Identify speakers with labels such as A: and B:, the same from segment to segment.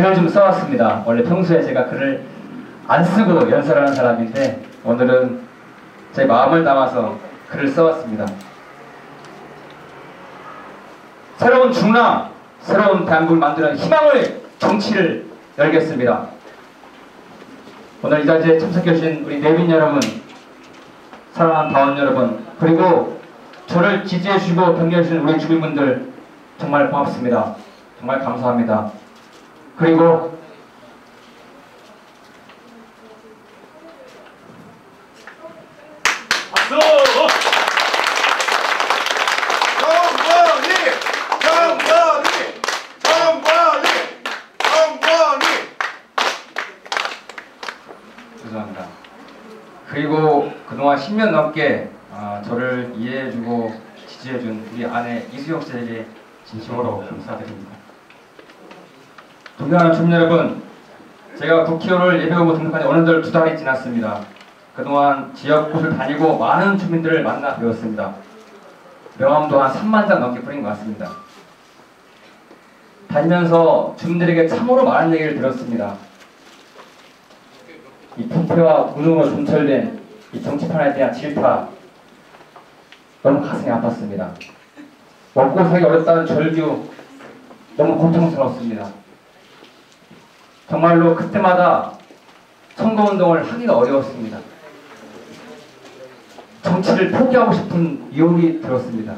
A: 글을 좀 써왔습니다. 원래 평소에 제가 글을 안 쓰고 연설하는 사람인데 오늘은 제 마음을 담아서 글을 써왔습니다. 새로운 중랑, 새로운 대한민국을 만드는 희망을 정치를 열겠습니다. 오늘 이 자리에 참석해주신 우리 내빈 여러분, 사랑하는 다원 여러분, 그리고 저를 지지해주시고 격려해주신 우리 주민분들 정말 고맙습니다. 정말 감사합니다. 그리고
B: 박수! 정권이! 정권이! 정권이! 정권이!
A: 죄송합니다. 그리고 그동안 10년 넘게 아, 저를 이해해주고 지지해준 우리 아내 이수영 씨에게 진심으로 감사드립니다. 존경하는 주민 여러분, 제가 국회의원을 예비후보 등록한 지 어느덧 두 달이 지났습니다. 그동안 지역구를 다니고 많은 주민들을 만나 배웠습니다. 명함도 한 3만 장 넘게 뿌린 것 같습니다. 다니면서 주민들에게 참으로 많은 얘기를 들었습니다. 이 부패와 무능으로 점철된 이 정치판에 대한 질타 너무 가슴이 아팠습니다. 먹고 살기 어렵다는 절규 너무 고통스러웠습니다. 정말로 그때마다 선거운동을 하기가 어려웠습니다. 정치를 포기하고 싶은 유혹이 들었습니다.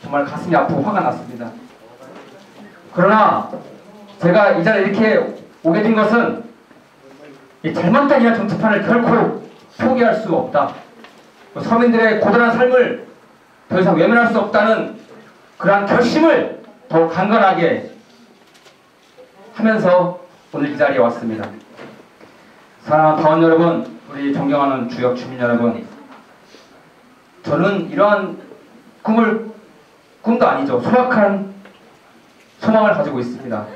A: 정말 가슴이 아프고 화가 났습니다. 그러나 제가 이 자리에 이렇게 오게 된 것은 이 잘못된 정치판을 결코 포기할 수 없다. 서민들의 고단한 삶을 더 이상 외면할 수 없다는 그러한 결심을 더 강건하게 하면서 오늘 이 자리에 왔습니다. 사랑하는 다원 여러분, 우리 존경하는 주역 주민 여러분, 저는 이러한 꿈을 꿈도 아니죠. 소박한 소망을 가지고 있습니다.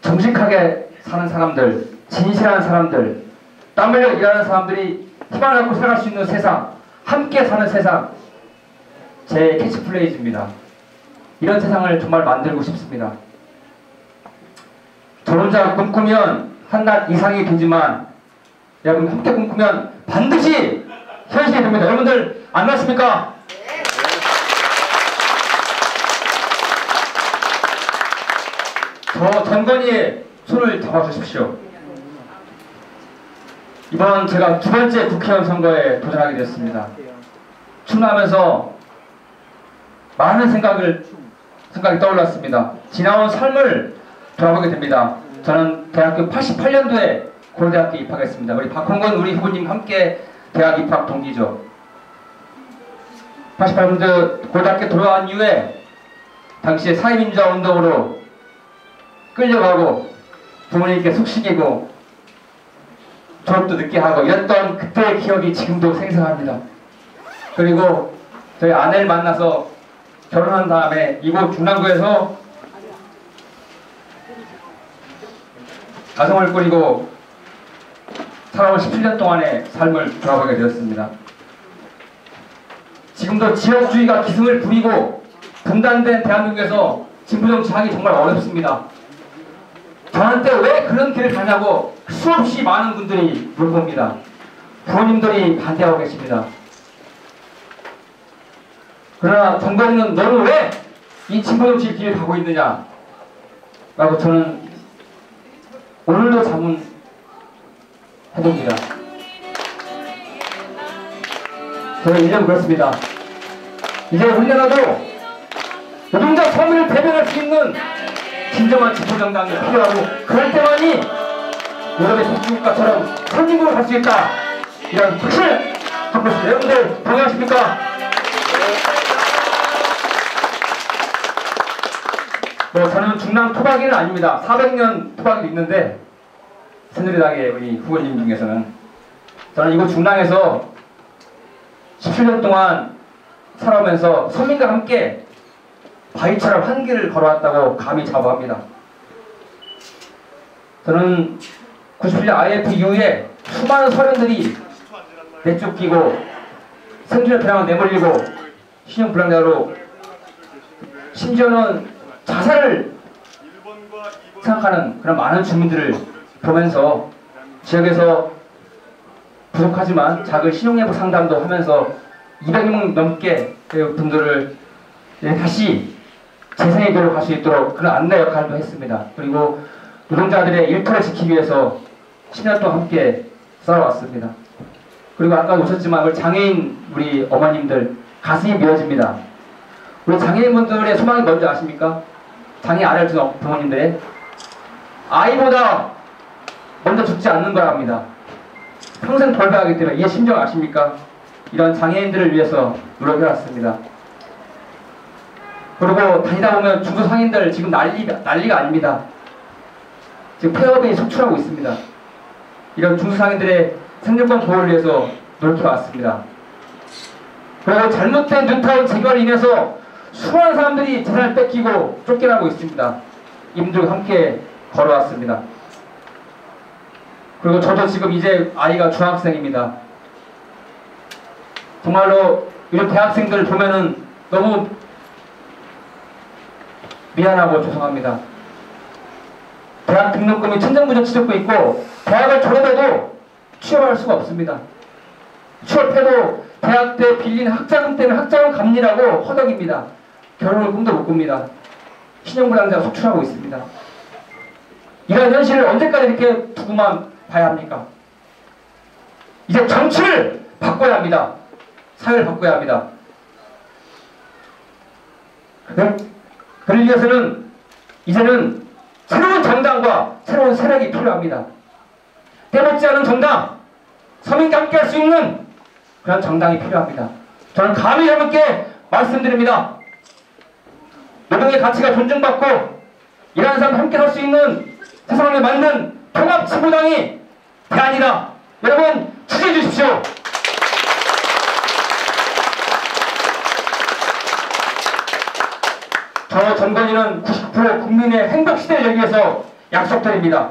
A: 정직하게 사는 사람들, 진실한 사람들, 땀 흘려 일하는 사람들이 희망을 갖고 살아갈 수 있는 세상, 함께 사는 세상, 제 캐치플레이즈입니다. 이런 세상을 정말 만들고 싶습니다. 저 혼자 꿈꾸면 한낱 이상이 되지만 여러분 함께 꿈꾸면 반드시 현실이 됩니다. 여러분들 안 그렇습니까? 저 전건이의 손을 잡아주십시오. 이번 제가 두 번째 국회의원 선거에 도전하게 됐습니다. 출마하면서 많은 생각을 생각이 떠올랐습니다. 지나온 삶을 돌아보게 됩니다. 저는 대학교 88년도에 고려대학교 입학했습니다. 우리 박홍건 우리 후보님 함께 대학 입학 동기죠. 88년도 고려대학교 돌아온 이후에 당시에 사회민주화 운동으로 끌려가고 부모님께 속식이고 졸업도 늦게 하고 이랬던 그때의 기억이 지금도 생생합니다. 그리고 저희 아내를 만나서 결혼한 다음에 이곳 중랑구에서 가정을 꾸리고 살아온 17년 동안의 삶을 돌아보게 되었습니다. 지금도 지역주의가 기승을 부리고 분단된 대한민국에서 진보 정치하기 정말 어렵습니다. 저한테 왜 그런 길을 가냐고 수없이 많은 분들이 물어봅니다. 부모님들이 반대하고 계십니다. 그러나 정관이는 너는 왜 이 진보 정치 길을 가고 있느냐? 라고 저는 오늘도 자문 해봅니다. 저는 1년 그렇습니다. 이제 우리나라도 노동자 서민을 대변할 수 있는 진정한 진보정당이 필요하고 그럴 때만이 유럽의 독주국가처럼 선진국을 갈수 있다. 이런 확신을 갖고 있습니다. 여러분들 동의하십니까? 뭐 저는 중랑 토박이는 아닙니다. 400년 토박이도 있는데 새누리당의 우리 후보님 중에서는 저는 이곳 중랑에서 17년 동안 살아오면서 서민과 함께 바위처럼 한 길을 걸어왔다고 감히 자부합니다. 저는 97년 IF 이후에 수많은 서민들이 내쫓기고 생존의 배낭을 내몰리고 신용불량자로 심지어는 자살을 생각하는 그런 많은 주민들을 보면서 지역에서 부족하지만 작은 신용예보 상담도 하면서 200명 넘게 그 분들을 예, 다시 재생의 길로 갈 수 있도록 그런 안내 역할도 했습니다. 그리고 노동자들의 일터를 지키기 위해서 10년 동안 함께 살아왔습니다. 그리고 아까 오셨지만 우리 장애인 우리 어머님들 가슴이 미어집니다. 우리 장애인분들의 소망이 뭔지 아십니까? 장애 아래를 둔 부모님들의 아이보다 먼저 죽지 않는 거랍니다. 평생 돌봐야하기 때문에 이해 심정 아십니까? 이런 장애인들을 위해서 노력해왔습니다. 그리고 다니다 보면 중소 상인들 지금 난리, 난리가 아닙니다. 지금 폐업이 속출하고 있습니다. 이런 중소 상인들의 생존권 보호를 위해서 노력해왔습니다. 그리고 잘못된 뉴타운 재개발로 인해서 수많은 사람들이 재산을 뺏기고 쫓겨나고 있습니다. 이분들과 함께 걸어왔습니다. 그리고 저도 지금 이제 아이가 중학생입니다. 정말로 이런 대학생들 보면은 너무 미안하고 죄송합니다. 대학 등록금이 천정부정 치닫고 있고 대학을 졸업해도 취업할 수가 없습니다. 취업해도 대학 때 빌린 학자금 때문에 학자금 갚니라고 허덕입니다. 결혼을 꿈도 못 꿉니다. 신용불량자가 속출하고 있습니다. 이런 현실을 언제까지 이렇게 두고만 봐야 합니까? 이제 정치를 바꿔야 합니다. 사회를 바꿔야 합니다. 그를 위해서는 이제는 새로운 정당과 새로운 세력이 필요합니다. 때묻지 않은 정당, 서민과 함께 할 수 있는 그런 정당이 필요합니다. 저는 감히 여러분께 말씀드립니다. 노동의 가치가 존중받고 일하는 사람 함께 할수 있는 세상을 만든 통합진보당이 대안이다. 여러분 지지해 주십시오. 저 전건이는 99% 국민의 행복 시대를 열기 위해서 약속드립니다.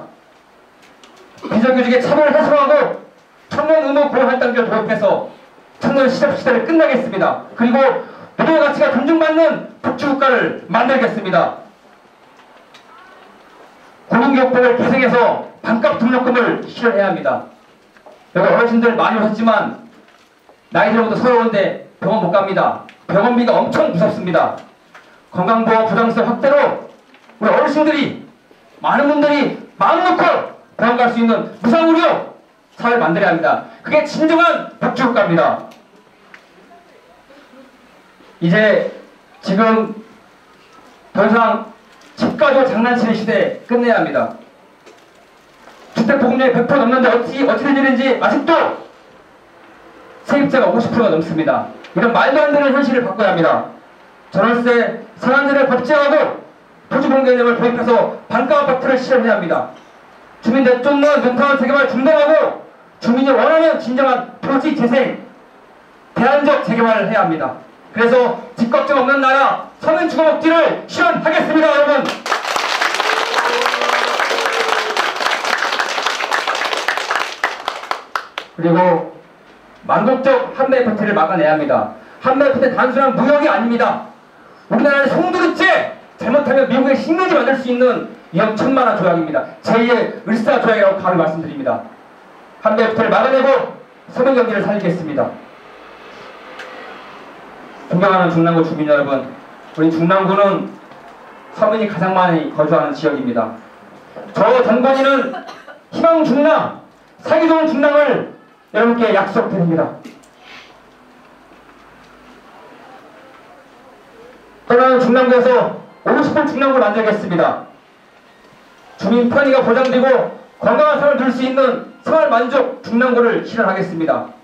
A: 비정규직의 차별을 해소하고 청년 의무 보호 할당제를 도입해서 청년 시작 시대를 끝나겠습니다. 그리고 노동의 가치가 존중받는 복지국가를 만들겠습니다. 고등교육법을 개정해서 반값 등록금을 실현해야 합니다. 여기 어르신들 많이 오셨지만 나이 들어부터 서러운데 병원 못 갑니다. 병원비가 엄청 무섭습니다. 건강보험 부담세 확대로 우리 어르신들이 많은 분들이 마음 놓고 병원 갈 수 있는 무상의료 사회를 만들어야 합니다. 그게 진정한 복지국가입니다. 이제 지금 더 이상 집 가지고 장난치는 시대 끝내야 합니다. 주택보급률이 100% 넘는데 어찌, 어찌 된 일인지 아직도 세입자가 50%가 넘습니다. 이런 말도 안 되는 현실을 바꿔야 합니다. 전월세 상한제를 법제화하고 토지공 개념을 도입해서 반가 아파트를 실현해야 합니다. 주민 내쫓는 눈타운 재개발 중단하고 주민이 원하는 진정한 토지 재생, 대안적 재개발을 해야 합니다. 그래서 집 걱정 없는 나라 서민 주거복지를 실현하겠습니다, 여러분. 그리고 만국적 한매 패트를 막아내야 합니다. 한매 패트 단순한 무역이 아닙니다. 우리나라의 송두리째 잘못하면 미국의 식민지 만들 수 있는 위험천만한 조약입니다. 제2의 을사 조약이라고 감히 말씀드립니다. 한매 패트를 막아내고 서민 경제를 살리겠습니다. 존경하는 중랑구 주민 여러분, 우리 중랑구는 서민이 가장 많이 거주하는 지역입니다. 저 전관이는 희망 중랑, 사기 좋은 중랑을 여러분께 약속드립니다. 떠나는 중랑구에서 50분 중랑구를 만들겠습니다. 주민 편의가 보장되고 건강한 삶을 누릴 수 있는 생활 만족 중랑구를 실현하겠습니다.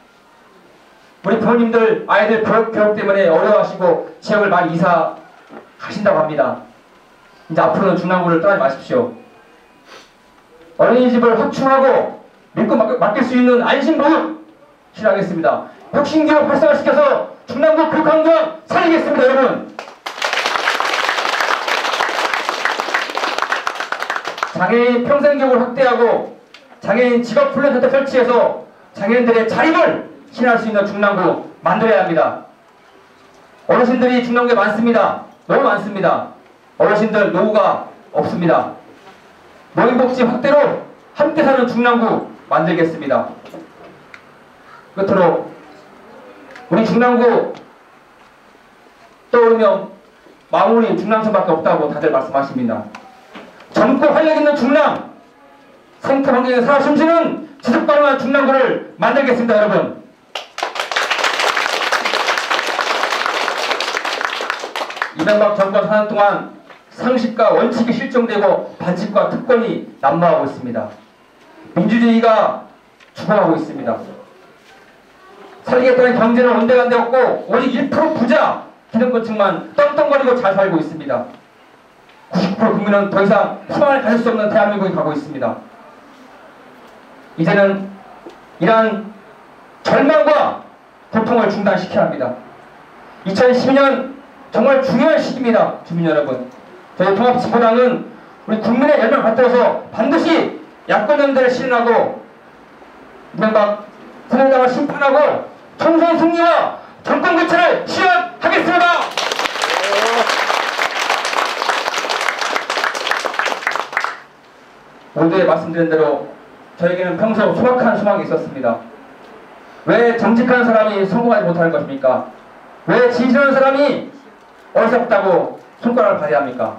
A: 우리 부모님들 아이들 교육, 때문에 어려워하시고 지역을 많이 이사 가신다고 합니다. 이제 앞으로는 중랑구를 떠나지 마십시오. 어린이집을 확충하고 믿고 맡 길 수 있는 안심보육 실하겠습니다. 혁신교육 활성화시켜서 중랑구 교육환경 살리겠습니다, 여러분. 장애인 평생교육을 확대하고 장애인 직업훈련센터 설치해서 장애인들의 자립을 실현할 수 있는 중랑구 만들어야 합니다. 어르신들이 중랑구에 많습니다. 너무 많습니다. 어르신들 노후가 없습니다. 노인복지 확대로 함께 사는 중랑구 만들겠습니다. 끝으로 우리 중랑구 떠오르면 마무리 중랑천밖에 없다고 다들 말씀하십니다. 젊고 활력 있는 중랑 생태 환경에 살아 숨쉬는 지속 가능한 중랑구를 만들겠습니다, 여러분. 이명박 정권 사는 동안 상식과 원칙이 실종되고 반칙과 특권이 난무하고 있습니다. 민주주의가 죽어가고 있습니다. 살겠다는 경제는 온데간데 없고 오직 1% 부자 기득권층만 떵떵거리고 잘 살고 있습니다. 90% 국민은 더 이상 희망을 가질 수 없는 대한민국이 가고 있습니다. 이제는 이러한 절망과 고통을 중단시켜야 합니다. 2012년 정말 중요한 시기입니다. 주민 여러분. 저희 통합진보당은 우리 국민의 열망을 받들어서 반드시 야권연대를 실현하고 이명박 새누리당을 심판하고 총선 승리와 정권 교체를 실현하겠습니다. 모두에 말씀드린 대로 저에게는 평소 소박한 소망이 있었습니다. 왜 정직한 사람이 성공하지 못하는 것입니까? 왜 진실한 사람이 어리석다고 손가락을 발휘합니까?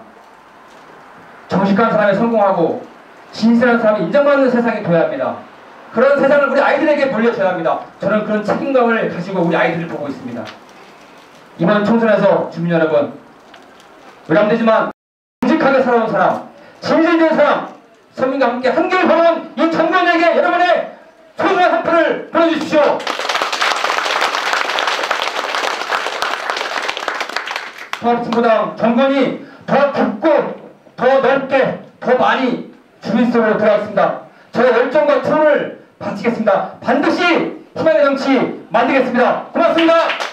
A: 정직한 사람이 성공하고 진실한 사람이 인정받는 세상이 돼야 합니다. 그런 세상을 우리 아이들에게 물려줘야 합니다. 저는 그런 책임감을 가지고 우리 아이들을 보고 있습니다. 이번 총선에서 주민 여러분, 외람되지만 정직하게 살아온 사람, 진실된 사람, 서민과 함께 한결 걸어온 이 정권에게 여러분의 소중한 한 표를 보내주십시오. 통합진보당 정권이 더 깊고 더 넓게 더 많이 주민 속으로 들어갔습니다. 저의 열정과 투혼을 바치겠습니다. 반드시 희망의 정치 만들겠습니다. 고맙습니다.